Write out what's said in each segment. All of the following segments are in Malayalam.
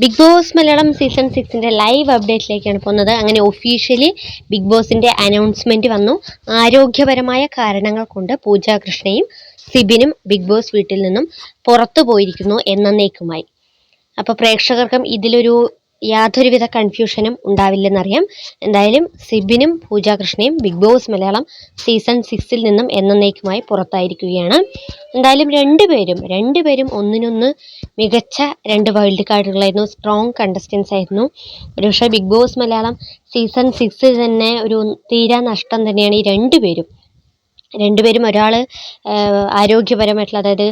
ബിഗ് ബോസ് മലയാളം സീസൺ സിക്സിന്റെ ലൈവ് അപ്ഡേറ്റിലേക്കാണ് പോകുന്നത്. അങ്ങനെ ഒഫീഷ്യലി ബിഗ് ബോസിന്റെ അനൗൺസ്മെന്റ് വന്നു. ആരോഗ്യപരമായ കാരണങ്ങൾ കൊണ്ട് പൂജാകൃഷ്ണയും സിബിനും ബിഗ് ബോസ് വീട്ടിൽ നിന്നും പുറത്തു പോയിരിക്കുന്നു എന്നേക്കുമായി അപ്പോൾ പ്രേക്ഷകർക്കും ഇതിലൊരു യാതൊരുവിധ കൺഫ്യൂഷനും ഉണ്ടാവില്ലെന്നറിയാം. എന്തായാലും സിബിനും പൂജാകൃഷ്ണയും ബിഗ് ബോസ് മലയാളം സീസൺ സിക്സിൽ നിന്നും എന്നേക്കുമായി പുറത്തായിരിക്കുകയാണ്. എന്തായാലും രണ്ടുപേരും രണ്ടുപേരും ഒന്നിനൊന്ന് മികച്ച രണ്ട് വൈൽഡ് കാർഡുകളായിരുന്നു സ്ട്രോങ് കണ്ടസ്റ്റൻസ് ആയിരുന്നു. ഒരുപക്ഷെ ബിഗ് ബോസ് മലയാളം സീസൺ സിക്സിൽ തന്നെ ഒരു തീരാ നഷ്ടം തന്നെയാണ് ഈ രണ്ടുപേരും. രണ്ടുപേരും ഒരാൾ ആരോഗ്യപരമായിട്ടുള്ള അതായത്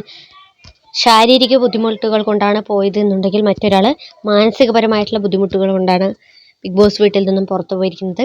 ശാരീരിക ബുദ്ധിമുട്ടുകൾ കൊണ്ടാണ് പോയത് എന്നുണ്ടെങ്കിൽ മറ്റൊരാൾ മാനസികപരമായിട്ടുള്ള ബുദ്ധിമുട്ടുകൾ കൊണ്ടാണ് ബിഗ് ബോസ് വീട്ടിൽ നിന്നും പുറത്തു പോയിരിക്കുന്നത്.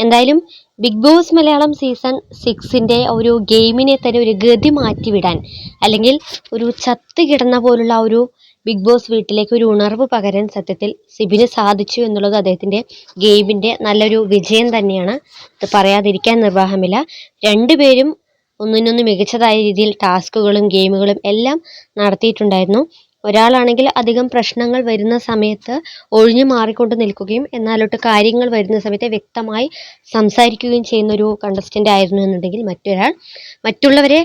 എന്തായാലും ബിഗ് ബോസ് മലയാളം സീസൺ സിക്സിന്റെ ഒരു ഗെയിമിനെ തന്നെ ഒരു ഗതി മാറ്റിവിടാൻ അല്ലെങ്കിൽ ഒരു ചത്ത് കിടന്ന പോലുള്ള ഒരു ബിഗ് ബോസ് വീട്ടിലേക്ക് ഒരു ഉണർവ് പകരാൻ സത്യത്തിൽ സിബിന് സാധിച്ചു എന്നുള്ളത് അദ്ദേഹത്തിന്റെ ഗെയിമിന്റെ നല്ലൊരു വിജയം തന്നെയാണ്. അത് പറയാതിരിക്കാൻ നിർവാഹമില്ല. രണ്ടുപേരും ഒന്നിനൊന്ന് മികച്ചതായ രീതിയിൽ ടാസ്കുകളും ഗെയിമുകളും എല്ലാം നടത്തിയിട്ടുണ്ടായിരുന്നു. ഒരാളാണെങ്കിൽ അധികം പ്രശ്നങ്ങൾ വരുന്ന സമയത്ത് ഒഴിഞ്ഞു മാറിക്കൊണ്ട് നിൽക്കുകയും എന്നാലോട്ട് കാര്യങ്ങൾ വരുന്ന സമയത്ത് വ്യക്തമായി സംസാരിക്കുകയും ചെയ്യുന്ന ഒരു കണ്ടസ്റ്റന്റ് ആയിരുന്നു എന്നുണ്ടെങ്കിൽ മറ്റൊരാൾ. മറ്റുള്ളവരെ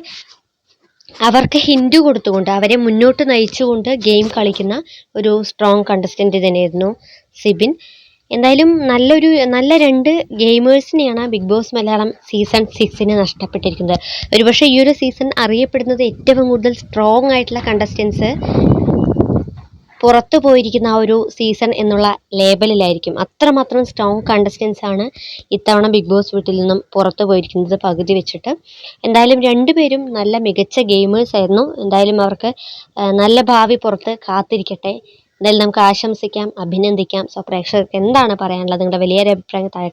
അവർക്ക് ഹിൻഡ് കൊടുത്തുകൊണ്ട് അവരെ മുന്നോട്ട് നയിച്ചുകൊണ്ട് ഗെയിം കളിക്കുന്ന ഒരു സ്ട്രോങ് കണ്ടസ്റ്റന്റ് തന്നെയായിരുന്നു സിബിൻ. എന്തായാലും നല്ലൊരു നല്ല രണ്ട് ഗെയിമേഴ്സിനെയാണ് ബിഗ് ബോസ് മലയാളം സീസൺ സിക്സിന് നഷ്ടപ്പെട്ടിരിക്കുന്നത്. ഒരുപക്ഷെ ഈ ഒരു സീസൺ അറിയപ്പെടുന്നത് ഏറ്റവും കൂടുതൽ സ്ട്രോങ് ആയിട്ടുള്ള കണ്ടസ്റ്റൻസ് പുറത്തു പോയിരിക്കുന്ന ആ ഒരു സീസൺ എന്നുള്ള ലേബലിലായിരിക്കും. അത്രമാത്രം സ്ട്രോങ് കണ്ടസ്റ്റൻസ് ആണ് ഇത്തവണ ബിഗ് ബോസ് വീട്ടിൽ നിന്നും പുറത്തു പോയിരിക്കുന്നത് പകുതി വെച്ചിട്ട്. എന്തായാലും രണ്ടുപേരും നല്ല മികച്ച ഗെയിമേഴ്സ് ആയിരുന്നു. എന്തായാലും അവർക്ക് നല്ല ഭാവി പുറത്ത് കാത്തിരിക്കട്ടെ. എന്തായാലും നമുക്ക് ആശംസിക്കാം അഭിനന്ദിക്കാം. സോ പ്രേക്ഷകർക്ക് എന്താണ് പറയാനുള്ളത്? നിങ്ങളുടെ വലിയൊരു അഭിപ്രായം താഴെ